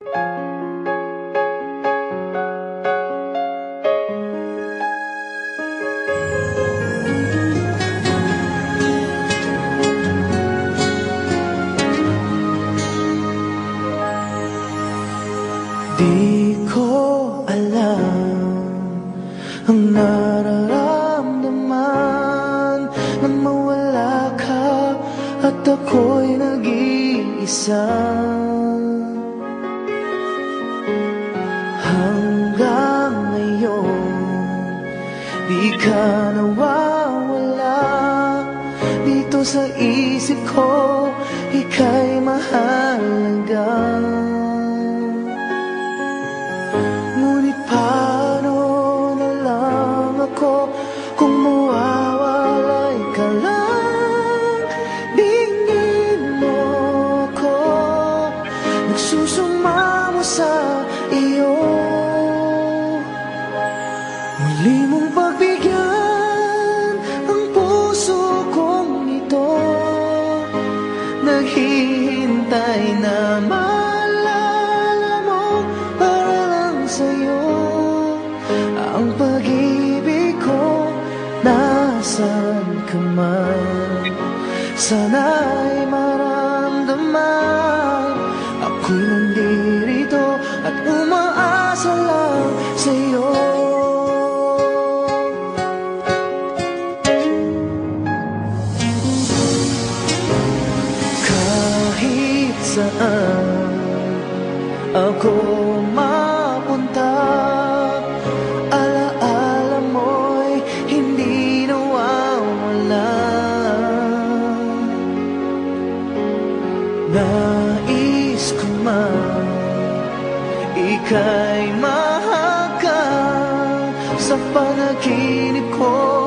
Di ko alam ang nararamdaman Nang mawala ka at ako'y nag-iisa ka nawawala. Dito sa isip ko Ika'y mahalaga. Ngunit paano na lang ako Kung mawawalay ka lang Dingin mo ako. Nagsusumamo sa iyo Nasaan ka man Sana'y maramdaman. Ako'y nandirito At umaasa lang sa'yo. Kahit saan ako mapunta Ika'y mahagkan Sa panaginip ko